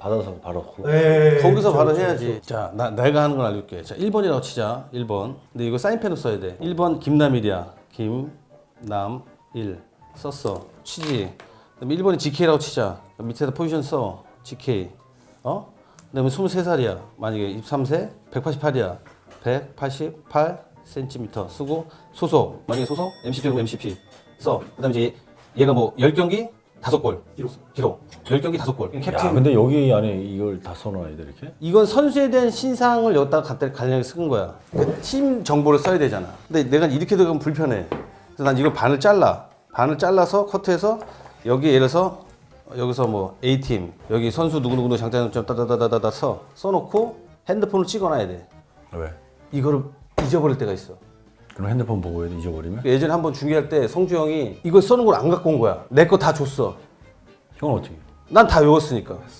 받아서 바로 그- 네. 거기서 바로 해야지. 자, 나, 내가 하는 걸 알려줄게. 자, 1번이라고 치자. 1번. 근데 이거 사인펜으로 써야 돼. 1번 김남일이야. 김남일. 썼어. 치지. 그다음에 1번이 GK라고 치자. 밑에다 포지션 써. GK. 어? 그다음에 23살이야. 만약에 23세, 188이야. 188cm 쓰고 소속. 만약에 소속 MCP고 MCP 써. 그다음에 이제 얘가 뭐 10경기 5골. 기록. 기록. 10경기 5골. 야, 캡틴. 근데 여기 안에 이걸 다 써놔야 돼 이렇게? 이건 선수에 대한 신상을 여기다가 갖다 관련해 쓴 거야. 그팀 정보를 써야 되잖아. 근데 내가 이렇게 들어가면 불편해. 그래서 난 이걸 반을 잘라. 반을 잘라서 커트해서 여기 예를 들어서 여기서 뭐 A팀 여기 선수 누구누구 장단점 따다다다다다 써 써놓고 핸드폰을 찍어놔야 돼. 왜? 이거를 잊어버릴 때가 있어. 그럼 핸드폰 보고 잊어버리면? 예전에 한번 중계할 때 성주 형이 이걸 써는 걸 안 갖고 온 거야. 내 거 다 줬어. 형은 어떻게? 난 다 외웠으니까.